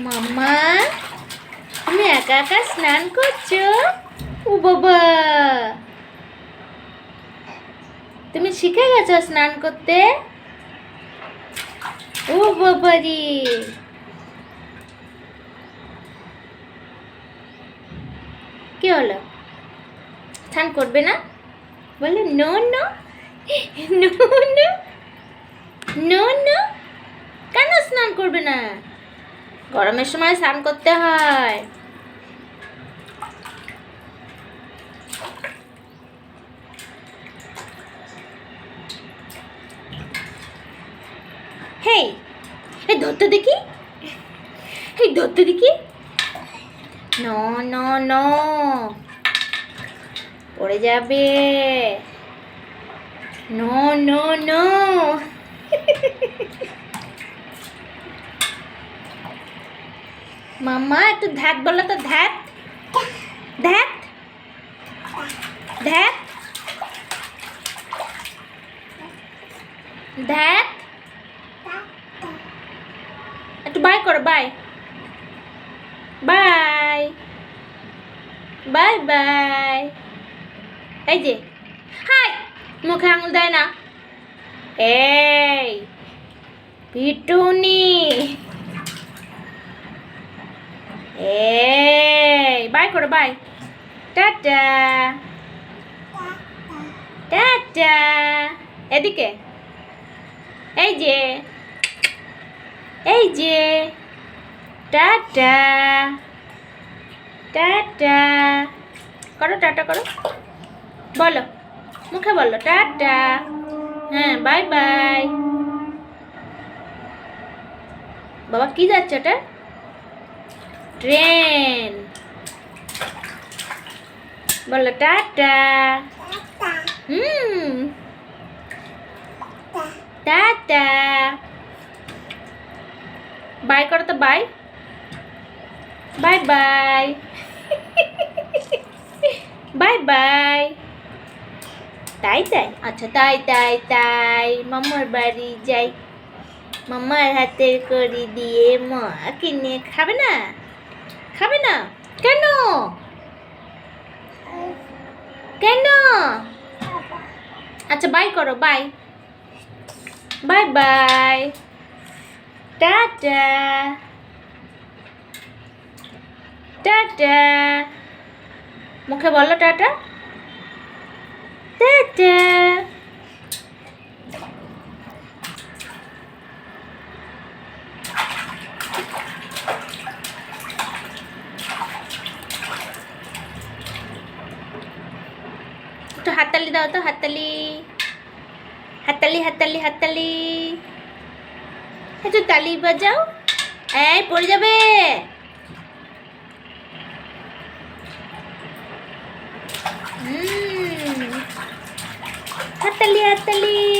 মাম্মা, তুমি একা একা স্নান করছ? ও বাবা। তুমি শিখে গেছো স্নান করতে? ও বাবারি কি হলো? স্নান করবে না? বলে, no no no no no no, কেন স্নান করবে না? গরমের সময় স্নান করতে হয়। হেই এই ধরতে দেখি। এই ধরতে দেখি। ন ন ন। পড়ে যাবে। No no no. মাম্মা, একটু ধ্যাত বলো তো, ধ্যাত। ধ্যাত। ধ্যাত। ধ্যাত। একটু বাই করো, বাই। বাই। Bye by. এই যে। হাই, মুখে আঙুল দেয় না। এই, পিটুনি এই বাই করো বাই টাটা টাটা এদিকে। এই যে। এই যে। টাটা টাটা করো টাটা করো। বলো। মুখে বলো টাটা হ্যাঁ বাই বাই বাবা, কি যাচ্ছে ওটা? ট্রেন বলো টাটা। হুম। টাটা। বাই করো তো bye. Bye bye. Bye bye. তাই তাই? আচ্ছা তাই তাই তাই। মামার বাড়ি যাই। মামার হাতের করি দিয়ে মা কিনে খাবে না? খাবে না? কেন? কেন? আচ্ছা বাই করো bye bye bye tata. Tata. মুখে বলো টাটা। টাটা একটু হাততালি দাও তো, হাততালি। হাততালি হাততালি হাততালি। একটু তালি বাজাও। এই, পড়ে যাবে। হাততালি হাততালি।